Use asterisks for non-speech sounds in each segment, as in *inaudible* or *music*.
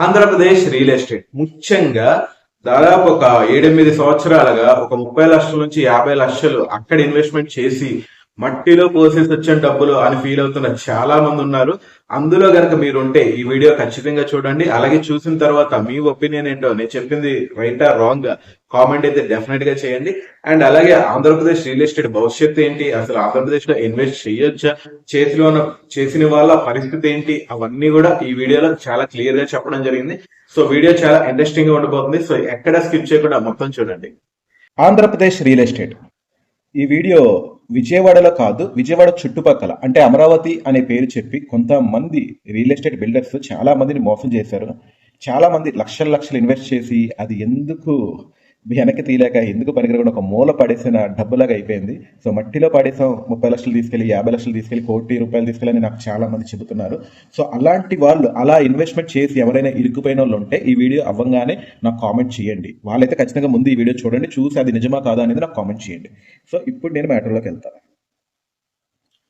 Andhra Pradesh real estate. ముఖ్యంగా దాదాపు ఒక ఏడెనిమిది సంవత్సరాలుగా ఒక ముప్పై లక్షల నుంచి యాభై లక్షలు అక్కడ ఇన్వెస్ట్మెంట్ చేసి మట్టిలో పోసేసి వచ్చిన డబ్బులు అని ఫీల్ అవుతున్న చాలా మంది ఉన్నారు. అందులో గనక మీరు ఉంటే ఈ వీడియో ఖచ్చితంగా చూడండి. అలాగే చూసిన తర్వాత మీ ఒపీనియన్ ఏంటో నేను చెప్పింది రైటా రాంగ్ కామెంట్ అయితే డెఫినెట్గా చేయండి. అండ్ అలాగే ఆంధ్రప్రదేశ్ రియల్ ఎస్టేట్ భవిష్యత్తు ఏంటి? అసలు ఆంధ్రప్రదేశ్లో ఇన్వెస్ట్ చేయొచ్చా? చేతిలో ఉన్న చేసిన వాళ్ళ పరిస్థితి ఏంటి? అవన్నీ కూడా ఈ వీడియోలో చాలా క్లియర్గా చెప్పడం జరిగింది. సో వీడియో చాలా ఇంట్రెస్టింగ్గా ఉండబోతుంది సో ఎక్కడ స్కిప్ చేయకుండా మొత్తం చూడండి. ఆంధ్రప్రదేశ్ రియల్ ఎస్టేట్ ఈ వీడియో విజయవాడలో కాదు విజయవాడ చుట్టుపక్కల అంటే అమరావతి అనే పేరు చెప్పి కొంతమంది రియల్ ఎస్టేట్ బిల్డర్స్ చాలా మందిని మోసం చేశారు. చాలా మంది లక్షల లక్షలు ఇన్వెస్ట్ చేసి అది ఎందుకు వెనక్కి తీయలేక ఎందుకు పనికిరకుండా ఒక మూల పడేసిన డబ్బులాగా అయిపోయింది. సో మట్టిలో పడేసాం ముప్పై లక్షలు తీసుకెళ్ళి యాభై లక్షలు తీసుకెళ్ళి కోటి రూపాయలు తీసుకెళ్ళని నాకు చాలా మంది చెబుతున్నారు. సో అలాంటి వాళ్ళు అలా ఇన్వెస్ట్మెంట్ చేసి ఎవరైనా ఇరుక్కుపోయిన వాళ్ళు ఉంటే ఈ వీడియో అవ్వగానే నాకు కామెంట్ చేయండి. వాళ్ళైతే ఖచ్చితంగా ముందు ఈ వీడియో చూడండి చూసి అది నిజమా కాదా అనేది నాకు కామెంట్ చేయండి. సో ఇప్పుడు నేను మ్యాటర్లోకి వెళ్తాను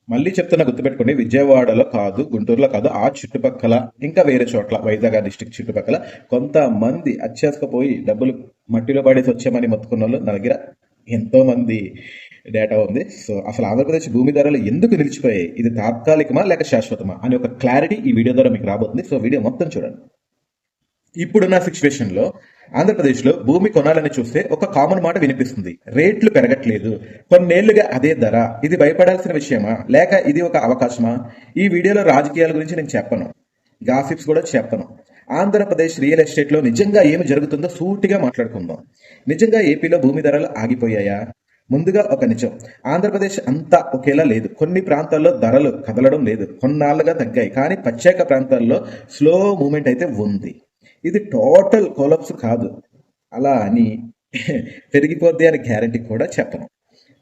మళ్ళీ చెప్తున్నా గుర్తుపెట్టుకోండి విజయవాడలో కాదు గుంటూరులో కాదు ఆ చుట్టుపక్కల ఇంకా వేరే చోట్ల వైజాగ్ డిస్టిక్ చుట్టుపక్కల కొంతమంది అత్యాసకపోయి డబ్బులు మట్టిలో పడేసి వచ్చామని మొత్తుకున్న వాళ్ళు నా దగ్గర ఎంతో మంది డేటా ఉంది. సో అసలు ఆంధ్రప్రదేశ్ భూమి ధరలు ఎందుకు నిలిచిపోయాయి? ఇది తాత్కాలికమా లేక శాశ్వతమా? అనే ఒక క్లారిటీ ఈ వీడియో ద్వారా మీకు రాబోతుంది. సో వీడియో మొత్తం చూడండి. ఇప్పుడున్న సిచ్యువేషన్లో ఆంధ్రప్రదేశ్లో భూమి కొనాలని చూస్తే ఒక కామన్ మాట వినిపిస్తుంది. రేట్లు పెరగట్లేదు. కొన్నేళ్ళుగా అదే ధర. ఇది భయపడాల్సిన విషయమా? లేక ఇది ఒక అవకాశమా? ఈ వీడియోలో రాజకీయాల గురించి నేను చెప్పను. గాసిప్స్ కూడా చెప్పను. ఆంధ్రప్రదేశ్ రియల్ ఎస్టేట్లో నిజంగా ఏమి జరుగుతుందో సూటిగా మాట్లాడుకుందాం. నిజంగా ఏపీలో భూమి ధరలు ఆగిపోయాయా? ముందుగా ఒక నిజం. ఆంధ్రప్రదేశ్ అంతా ఒకేలా లేదు. కొన్ని ప్రాంతాల్లో ధరలు కదలడం లేదు. కొన్నాళ్ళుగా తగ్గాయి. కానీ ప్రత్యేక ప్రాంతాల్లో స్లో మూమెంట్ అయితే ఉంది. ఇది టోటల్ కొలప్స్ కాదు. అలా అని *laughs* పెరిగిపోద్ది అని గ్యారంటీ కూడా చెప్పను.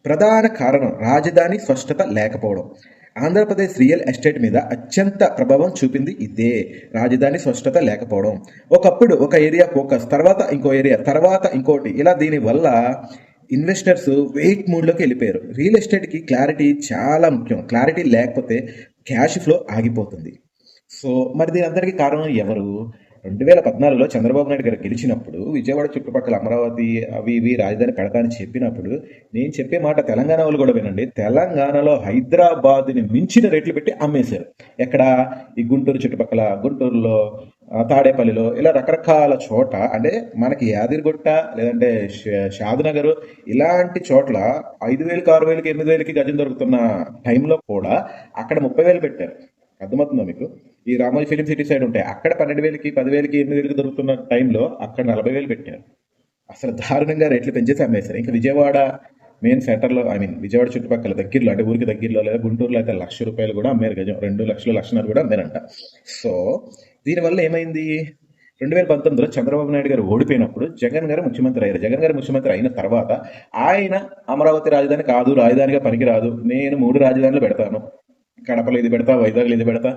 ప్రధాన కారణం రాజధాని స్పష్టత లేకపోవడం. ఆంధ్రప్రదేశ్ రియల్ ఎస్టేట్ మీద అత్యంత ప్రభావం చూపింది ఇదే. రాజధాని స్పష్టత లేకపోవడం. ఒకప్పుడు ఒక ఏరియా ఫోకస్ తర్వాత ఇంకో ఏరియా తర్వాత ఇంకోటి. ఇలా దీని వల్ల ఇన్వెస్టర్స్ వెయిట్ మూడ్లోకి వెళ్ళిపోయారు. రియల్ ఎస్టేట్కి క్లారిటీ చాలా ముఖ్యం. క్లారిటీ లేకపోతే క్యాష్ ఫ్లో ఆగిపోతుంది. సో మరి దీని అందరికీ కారణం ఎవరు? రెండు వేల పద్నాలుగులో చంద్రబాబు నాయుడు గారు గెలిచినప్పుడు విజయవాడ చుట్టుపక్కల అమరావతి అవి ఇవి రాజధాని పెడతానని చెప్పినప్పుడు నేను చెప్పే మాట తెలంగాణ వాళ్ళు కూడా వినండి. తెలంగాణలో హైదరాబాద్ని మించిన రేట్లు పెట్టి అమ్మేశారు. ఎక్కడ? ఈ గుంటూరు చుట్టుపక్కల గుంటూరులో తాడేపల్లిలో ఇలా రకరకాల చోట అంటే మనకి యాదిరిగుట్ట లేదంటే షాద్నగర్ ఇలాంటి చోట్ల ఐదు వేలకి ఆరు వేలకి ఎనిమిది వేలకి గజం దొరుకుతున్న టైంలో కూడా అక్కడ ముప్పై వేలు పెట్టారు. అర్థమవుతుందా మీకు? ఈ రామోజీ ఫిలిం సిటీ సైడ్ ఉంటాయి అక్కడ పన్నెండు వేలకి పదివేలకి ఎనిమిది వేలకి దొరుకుతున్న టైంలో అక్కడ నలభై వేలు పెట్టారు. అసలు దారుణంగా రేట్లు పెంచేసి అమ్మేశారు ఇంకా విజయవాడ మెయిన్ సెంటర్లో ఐ మీన్ విజయవాడ చుట్టుపక్కల దగ్గరలో అంటే ఊరికి దగ్గరలో లేదా గుంటూరులో అయితే లక్ష రూపాయలు కూడా అమ్మారు గజం. రెండు లక్షలు లక్షన్నర కూడా అమ్మారంట. సో దీనివల్ల ఏమైంది? రెండు వేల పంతొమ్మిదిలో చంద్రబాబు నాయుడు గారు ఓడిపోయినప్పుడు జగన్ గారు ముఖ్యమంత్రి అయ్యారు. జగన్ గారు ముఖ్యమంత్రి అయిన తర్వాత ఆయన అమరావతి రాజధాని కాదు రాజధానిగా పనికిరాదు. నేను మూడు రాజధానులు పెడతాను. కడపలో ఇది పెడతా వైజాగ్లో ఇది పెడతా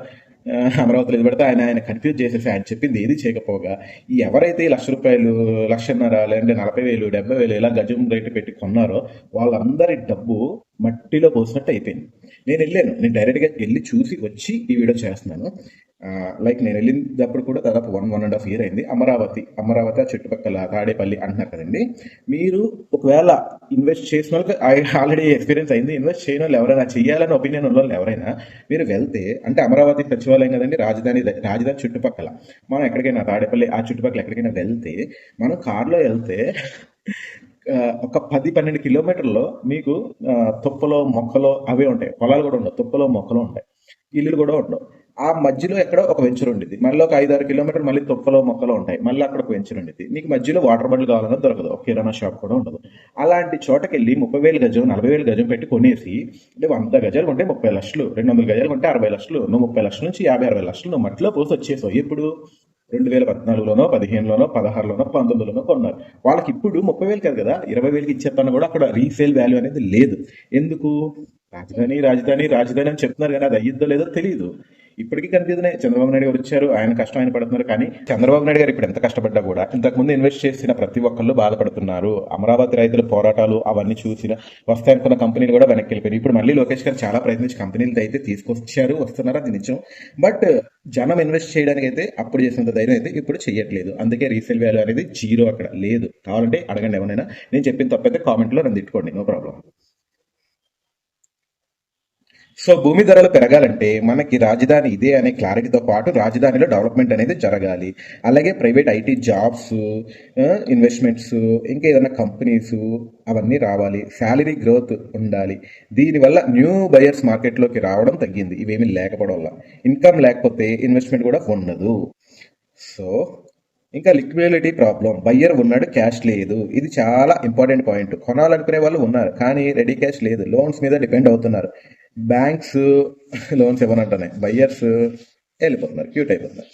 అమరావతిలో ఇది పెడతా ఆయన ఆయన కన్ఫ్యూజ్ చేసేసి ఆయన చెప్పింది ఏది చేయకపోగా ఎవరైతే ఈ లక్ష రూపాయలు లక్షన్నర లేదంటే నలభై వేలు డెబ్బై వేలు ఇలా గజం రేటు పెట్టి కొన్నారో వాళ్ళందరి డబ్బు మట్టిలో పోసినట్టు అయిపోయింది. నేను వెళ్ళాను. నేను డైరెక్ట్గా వెళ్ళి చూసి వచ్చి ఈ వీడియో చేస్తున్నాను. లైక్ నేను వెళ్ళినప్పుడు కూడా దాదాపు one one and half year అయింది. అమరావతి అమరావతి ఆ చుట్టుపక్కల తాడేపల్లి అంటున్నారు కదండి. మీరు ఒకవేళ ఇన్వెస్ట్ చేసిన వాళ్ళకి ఆల్రెడీ ఎక్స్పీరియన్స్ అయింది. ఇన్వెస్ట్ చేయని వాళ్ళు ఎవరైనా చేయాలని ఒపీనియన్ ఉన్న వాళ్ళు ఎవరైనా మీరు వెళ్తే అంటే అమరావతి సచివాలయం కదండి రాజధాని రాజధాని చుట్టుపక్కల. మనం ఎక్కడికైనా తాడేపల్లి ఆ చుట్టుపక్కల ఎక్కడికైనా వెళ్తే మనం కార్లో వెళ్తే ఒక పది పన్నెండు కిలోమీటర్లో మీకు తుప్పలో మొక్కలో అవే ఉంటాయి. పొలాలు కూడా ఉండవు. తుప్పలో మొక్కలు ఉంటాయి. ఇల్లులు కూడా ఉండవు. ఆ మధ్యలో ఎక్కడో ఒక వెంచర్ ఉండేది. మళ్ళీ ఒక ఐదారు కిలోమీటర్ మళ్ళీ తుప్పలో మొక్కలో ఉంటాయి. మళ్ళీ అక్కడ ఒక వెంచర్ ఉండేది. నీకు మధ్యలో వాటర్ బాటిల్ కావాలన్నా దొరకదు. ఒక కిరాణా షాప్ కూడా ఉండదు. అలాంటి చోటకి వెళ్ళి ముప్పై వేలు గజం నలభై వేలు గజం పెట్టి కొనేసి అంటే వంద గజాలు కొంటే ముప్పై లక్షలు రెండు వందల గజాలు కొంటే అరవై లక్షలు నువ్వు ముప్పై లక్షల నుంచి యాభై అరవై లక్షలు నువ్వు మట్టిలో పోసి వచ్చేసావు. ఎప్పుడు? రెండు వేల పద్నాలుగులోనో పదిహేనులోనో పదహారులోనో పంతొమ్మిదిలోనో కొన్నారు. వాళ్ళకి ఇప్పుడు ముప్పై వేలు కాదు కదా ఇరవై వేలకి ఇచ్చేస్తాను కూడా అక్కడ రీసేల్ వాల్యూ అనేది లేదు. ఎందుకు? రాజధాని రాజధాని రాజధాని అని చెప్తున్నారు కానీ అది అయ్యిద్దో లేదో తెలియదు ఇప్పటికీ కనిపిస్తున్నాయి చంద్రబాబు నాయుడు గారు వచ్చారు ఆయన కష్టం ఆయన పడుతున్నారు. కానీ చంద్రబాబు నాయుడు గారు ఇప్పుడు ఎంత కష్టపడ్డా కూడా ఇంతకుముందు ఇన్వెస్ట్ చేసిన ప్రతి ఒక్కళ్ళు బాధపడుతున్నారు. అమరావతి రైతుల పోరాటాలు అవన్నీ చూసిన వస్తాయి అనుకున్న కంపెనీలు కూడా వెనక్కి వెళ్ళిపోయారు ఇప్పుడు మళ్ళీ లోకేష్ గారు చాలా ప్రయత్నించి కంపెనీలు అయితే తీసుకొచ్చారు వస్తున్నారు అది నిజం. బట్ జనం ఇన్వెస్ట్ చేయడానికి అయితే అప్పుడు చేసినంత ధైర్యం అయితే ఇప్పుడు చేయట్లేదు అందుకే రీసేల్ వాల్యూ అనేది జీరో అక్కడ. లేదు. కావాలంటే అడగండి ఎవరైనా నేను చెప్పిన తప్పైతే కామెంట్లో నన్ను తిట్టుకోండి. నో ప్రాబ్లం సో భూమి ధరలు పెరగాలంటే మనకి రాజధాని ఇదే అనే క్లారిటీతో పాటు రాజధానిలో డెవలప్మెంట్ అనేది జరగాలి. అలాగే ప్రైవేట్ ఐటీ జాబ్స్ ఇన్వెస్ట్మెంట్స్ ఇంకా ఏదైనా కంపెనీస్ అవన్నీ రావాలి. శాలరీ గ్రోత్ ఉండాలి. దీనివల్ల న్యూ బయర్స్ మార్కెట్లోకి రావడం తగ్గింది. ఇవేమీ లేకపోవడం వల్ల ఇన్కమ్ లేకపోతే ఇన్వెస్ట్మెంట్ కూడా ఉండదు. సో ఇంకా లిక్విడిటీ ప్రాబ్లం బయ్యర్ ఉన్నాడు క్యాష్ లేదు. ఇది చాలా ఇంపార్టెంట్ పాయింట్ కొనాలనుకునే వాళ్ళు ఉన్నారు కానీ రెడీ క్యాష్ లేదు. లోన్స్ మీద డిపెండ్ అవుతున్నారు. బ్యాంక్స్ లోన్స్ ఇవ్వనంటున్నాయి బయ్యర్స్ వెళ్ళిపోతున్నారు. క్యూట్ అయిపోతున్నారు.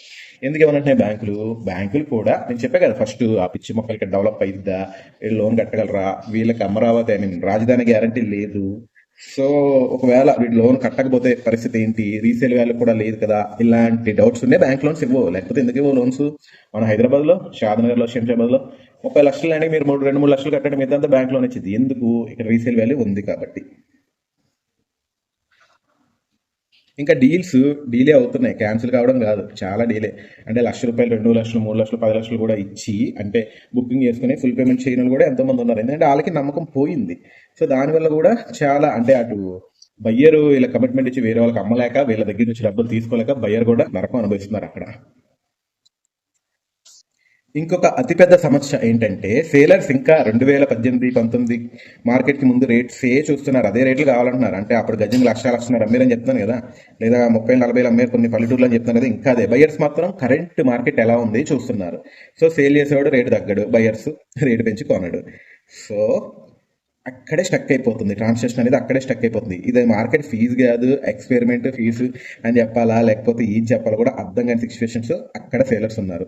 ఎందుకు ఇవ్వనంటున్నాయి బ్యాంకులు? బ్యాంకులు కూడా నేను చెప్పా కదా ఫస్ట్ ఆ పిచ్చి మొక్కలకి డెవలప్ అయిద్దా? వీళ్ళు లోన్ కట్టగలరా? వీళ్ళకి అమరావతి ఐ మీన్ రాజధాని గ్యారంటీ లేదు. సో ఒకవేళ వీళ్ళు లోన్ కట్టకపోతే పరిస్థితి ఏంటి? రీసేల్ వాల్యూ కూడా లేదు కదా? ఇలాంటి డౌట్స్ ఉండే బ్యాంక్ లోన్స్ ఇవ్వవు లేకపోతే ఎందుకు ఇవ్వవు లోన్స్ మన హైదరాబాద్లో షాద్నగర్లో శంషాబాద్లో ముప్పై లక్షలు అంటే మీరు మూడు రెండు మూడు లక్షలు కట్టండి. మిగతా బ్యాంక్ లోన్ ఇచ్చింది. ఎందుకు? ఇక్కడ రీసేల్ వాల్యూ ఉంది కాబట్టి. ఇంకా డీల్స్ డీలే అవుతున్నాయి. క్యాన్సిల్ కావడం కాదు. చాలా డీలే. అంటే లక్ష రూపాయలు రెండు లక్షలు మూడు లక్షలు పది లక్షలు కూడా ఇచ్చి అంటే బుకింగ్ చేసుకుని ఫుల్ పేమెంట్ చేయని కూడా ఎంతోమంది ఉన్నారు. ఎందుకంటే వాళ్ళకి నమ్మకం పోయింది. సో దానివల్ల కూడా చాలా అంటే అటు బయ్యరు వీళ్ళ కమిట్మెంట్ ఇచ్చి వేరే వాళ్ళకి అమ్మలేక వీళ్ళ దగ్గర నుంచి డబ్బులు తీసుకోలేక బయ్యర్ కూడా నరకం అనుభవిస్తున్నారు అక్కడ. ఇంకొక అతిపెద్ద సమస్య ఏంటంటే సేలర్స్ ఇంకా రెండు వేల పద్దెనిమిది పంతొమ్మిది మార్కెట్కి ముందు రేట్స్ ఏ చూస్తున్నారు. అదే రేట్లు కావాలంటున్నారు. అంటే అప్పుడు గజం లక్షలు లక్షన్నర అమ్మేరని చెప్తున్నాను కదా. లేదా ముప్పై నలభై అమ్మేరు కొన్ని పల్లెటూర్లు అని చెప్తున్నాను కదా. ఇంకా అదే. బయర్స్ మాత్రం కరెంట్ మార్కెట్ ఎలా ఉంది చూస్తున్నారు. సో సేల్ చేసేవాడు రేటు తగ్గడు. బయర్స్ రేటు పెంచి కొనడు. సో అక్కడే స్టక్ అయిపోతుంది. ట్రాన్సాక్షన్ అనేది అక్కడే స్టక్ అయిపోతుంది. ఇది మార్కెట్ ఫీజు కాదు ఎక్స్పెరిమెంట్ ఫీజు అని చెప్పాలా లేకపోతే ఏం చెప్పాలో కూడా అర్థం కాని సిచ్యువేషన్స్ అక్కడ సేలర్స్ ఉన్నారు.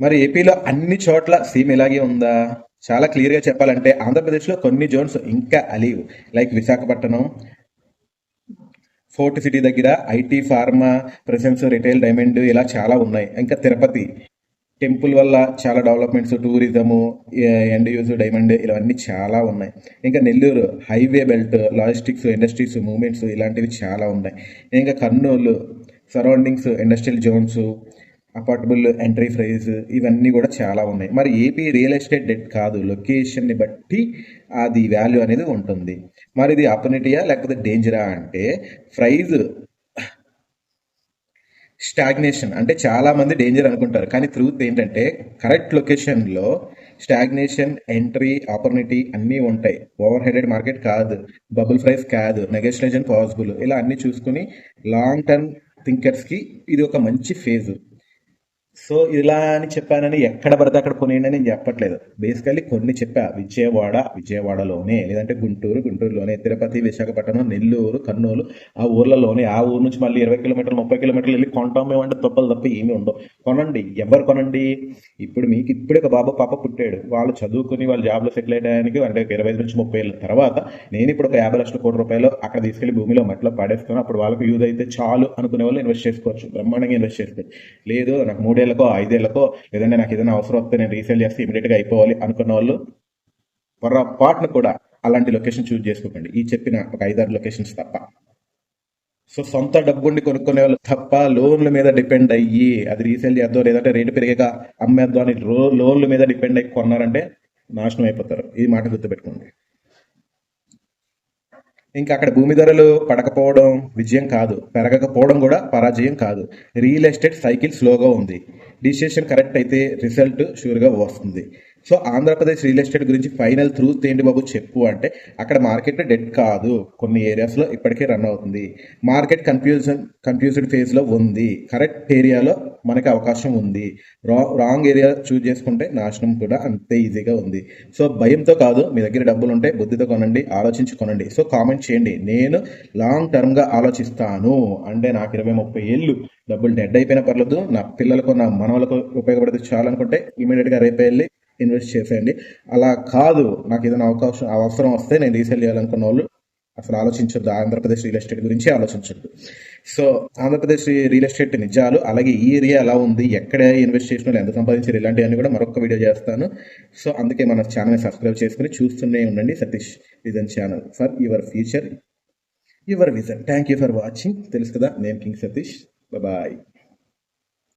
మరి ఏపీలో అన్ని చోట్ల సీమ్ ఇలాగే ఉందా? చాలా క్లియర్గా చెప్పాలంటే ఆంధ్రప్రదేశ్లో కొన్ని జోన్స్ ఇంకా alive like Visakhapatnam port city దగ్గర IT pharma presence retail demand ఇలా చాలా ఉన్నాయి. ఇంకా తిరుపతి టెంపుల్ వల్ల చాలా developments tourism end use demand ఇవన్నీ చాలా ఉన్నాయి. ఇంకా Nellore highway belt logistics industries movements ఇలాంటివి చాలా ఉన్నాయి. ఇంకా Kurnool surroundings industrial zones affordable entry price ఇవన్నీ కూడా చాలా ఉన్నాయి. మరి ఏపీ రియల్ ఎస్టేట్ డెట్ కాదు లొకేషన్ని బట్టి అది వాల్యూ అనేది ఉంటుంది. మరి ఇది ఆపర్చునిటీయా లేకపోతే డేంజరా అంటే ప్రైజ్ స్టాగ్నేషన్ అంటే చాలామంది డేంజర్ అనుకుంటారు. కానీ ట్రూత్ ఏంటంటే కరెక్ట్ లొకేషన్లో స్టాగ్నేషన్ ఎంట్రీ ఆపర్చునిటీ అన్నీ ఉంటాయి. ఓవర్ హెడెడ్ మార్కెట్ కాదు బబుల్ ప్రైస్ కాదు నెగోషియేషన్ పాసిబుల్ ఇలా అన్ని చూసుకుని లాంగ్ టర్మ్ థింకర్స్కి ఇది ఒక మంచి ఫేజ్ సో ఇలా అని చెప్పానని ఎక్కడ పడితే అక్కడ కొనేయండి నేను చెప్పట్లేదు. బేసికల్లీ కొన్ని చెప్పా. విజయవాడ విజయవాడలోనే లేదంటే గుంటూరు గుంటూరులోనే తిరుపతి విశాఖపట్నం నెల్లూరు కర్నూలు ఆ ఊర్లలోనే ఆ ఊరు నుంచి మళ్ళీ ఇరవై కిలోమీటర్లు ముప్పై కిలోమీటర్లు వెళ్ళి కొంటాం ఏమంటే తప్పలు తప్ప ఏమీ ఉండవు. కొనండి. ఎవరు కొనండి? ఇప్పుడు మీకు ఇప్పుడే ఒక బాబు పాప పుట్టాడు. వాళ్ళు చదువుకుని వాళ్ళు జాబ్లో సెటిల్ అయ్యడానికి అంటే ఇరవై ఐదు నుంచి ముప్పై ఏళ్ళ తర్వాత నేను ఇప్పుడు ఒక యాభై లక్షల కోటి రూపాయలు అక్కడ తీసుకెళ్ళి భూమిలో మట్టిలో పడేస్తాను. అప్పుడు వాళ్ళకి యూజ్ అయితే చాలు అనుకునే వాళ్ళు ఇన్వెస్ట్ చేసుకోవచ్చు. బ్రహ్మాండంగా ఇన్వెస్ట్ చేసుకోవచ్చు. లేదు నాకు మూడేళ్ళకో ఐదేళ్ళకో లేదంటే నాకు ఏదైనా అవసరం వస్తే నేను రీసేల్ చేస్తే ఇమీడియట్గా అయిపోవాలి అనుకున్న వాళ్ళు పొరపాటును కూడా అలాంటి లొకేషన్ చూజ్ చేసుకోకండి. ఈ చెప్పిన ఒక ఐదారు లొకేషన్స్ తప్ప. సో సొంత డబ్బుండి కొనుక్కునే వాళ్ళు తప్ప లోన్ల మీద డిపెండ్ అయ్యి అది రీసేల్ చేద్దాం లేదంటే రేటు పెరిగాక అమ్మేద్దాం అని లోన్ల మీద డిపెండ్ అయ్యి కొన్నారంటే నాశనం అయిపోతారు. ఈ మాట గుర్తుపెట్టుకోండి. ఇంకా అక్కడ భూమి ధరలు పడకపోవడం విజయం కాదు. పెరగకపోవడం కూడా పరాజయం కాదు. రియల్ ఎస్టేట్ సైకిల్ స్లోగా ఉంది. డిసిషన్ కరెక్ట్ అయితే రిజల్ట్ షూర్గా వస్తుంది. సో ఆంధ్రప్రదేశ్ రియల్ ఎస్టేట్ గురించి ఫైనల్ త్రూత్ ఏంటి బాబు చెప్పు అంటే అక్కడ మార్కెట్ డెడ్ కాదు. కొన్ని ఏరియాస్లో ఇప్పటికే రన్ అవుతుంది. మార్కెట్ కన్ఫ్యూజన్ కన్ఫ్యూజ్డ్ ఫేజ్లో ఉంది. కరెక్ట్ ఏరియాలో మనకి అవకాశం ఉంది. రా రాంగ్ ఏరియా చూజ్ చేసుకుంటే నాశనం కూడా అంతే ఈజీగా ఉంది. సో భయంతో కాదు మీ దగ్గర డబ్బులు ఉంటే బుద్ధితో కొనండి ఆలోచించి కొనండి. సో కామెంట్ చేయండి. నేను లాంగ్ టర్మ్గా ఆలోచిస్తాను. అంటే నాకు ఇరవై ముప్పై ఏళ్ళు. డబ్బులు డెడ్ అయిపోయినా పర్లేదు. నా పిల్లలకు నా మనవలకు ఉపయోగపడితే చాలనుకుంటే ఇమీడియట్గా రేపే వెళ్ళి ఇన్వెస్ట్ చేసేయండి. అలా కాదు. నాకు ఏదైనా అవకాశం అవసరం వస్తే నేను రీసేల్ చేయాలనుకున్న వాళ్ళు అసలు ఆలోచించొద్దు. ఆంధ్రప్రదేశ్ రియల్ ఎస్టేట్ గురించి ఆలోచించొద్దు. సో ఆంధ్రప్రదేశ్ రియల్ ఎస్టేట్ నిజాలు అలాగే ఈ ఏరియా ఎలా ఉంది ఎక్కడ ఇన్వెస్ట్ చేసిన ఎంత సంపాదించారు ఇలాంటివన్నీ కూడా మరొక వీడియో చేస్తాను. సో అందుకే మన ఛానల్ని సబ్స్క్రైబ్ చేసుకుని చూస్తూనే ఉండండి Satish vision channel for your future your vision thank you for watching తెలుసు కదా నేను కింగ్ సతీష్. బాయ్